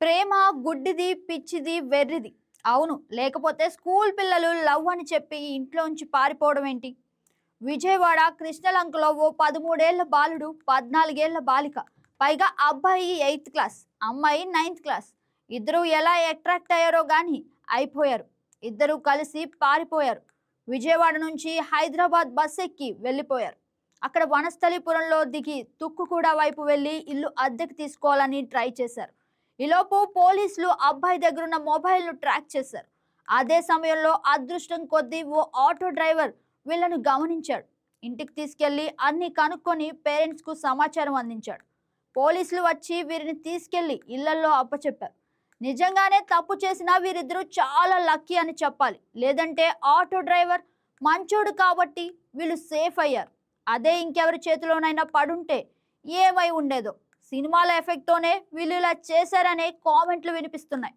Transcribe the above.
ప్రేమ గుడ్డిది పిచ్చిది వెర్రిది. అవును లేకపోతే స్కూల్ పిల్లలు లవ్ అని చెప్పి ఇంట్లోంచి పారిపోవడం ఏంటి? విజయవాడ కృష్ణలంకలో ఓ పదమూడేళ్ళ బాలుడు పద్నాలుగేళ్ళ బాలిక. పైగా అబ్బాయి ఎయిత్ క్లాస్ అమ్మాయి నైన్త్ క్లాస్. ఇద్దరు ఎలా అట్రాక్ట్ అయ్యారో కానీ అయిపోయారు. ఇద్దరు కలిసి పారిపోయారు. విజయవాడ నుంచి హైదరాబాద్ బస్ ఎక్కి వెళ్ళిపోయారు. అక్కడ వనస్థలిపురంలో దిగి తుక్కు కూడా వైపు వెళ్ళి ఇల్లు అద్దెకు తీసుకోవాలని ట్రై చేశారు. ఈలోపు పోలీసులు అబ్బాయి దగ్గరున్న మొబైల్ను ట్రాక్ చేశారు. అదే సమయంలో అదృష్టం కొద్దీ ఓ ఆటో డ్రైవర్ వీళ్ళను గమనించాడు. ఇంటికి తీసుకెళ్ళి అన్ని కనుక్కొని పేరెంట్స్కు సమాచారం అందించాడు. పోలీసులు వచ్చి వీరిని తీసుకెళ్ళి ఇళ్ళలో అప్పచెప్పారు. నిజంగానే తప్పు చేసినా వీరిద్దరూ చాలా లక్కీ అని చెప్పాలి. లేదంటే ఆటో డ్రైవర్ మంచోడు కాబట్టి వీళ్ళు సేఫ్ అయ్యారు. అదే ఇంకెవరి చేతిలోనైనా పడుంటే ఏమై ఉండేదో. సినిమాల ఎఫెక్ట్తోనే వీళ్ళు ఇలా చేశారనే కామెంట్లు వినిపిస్తున్నాయి.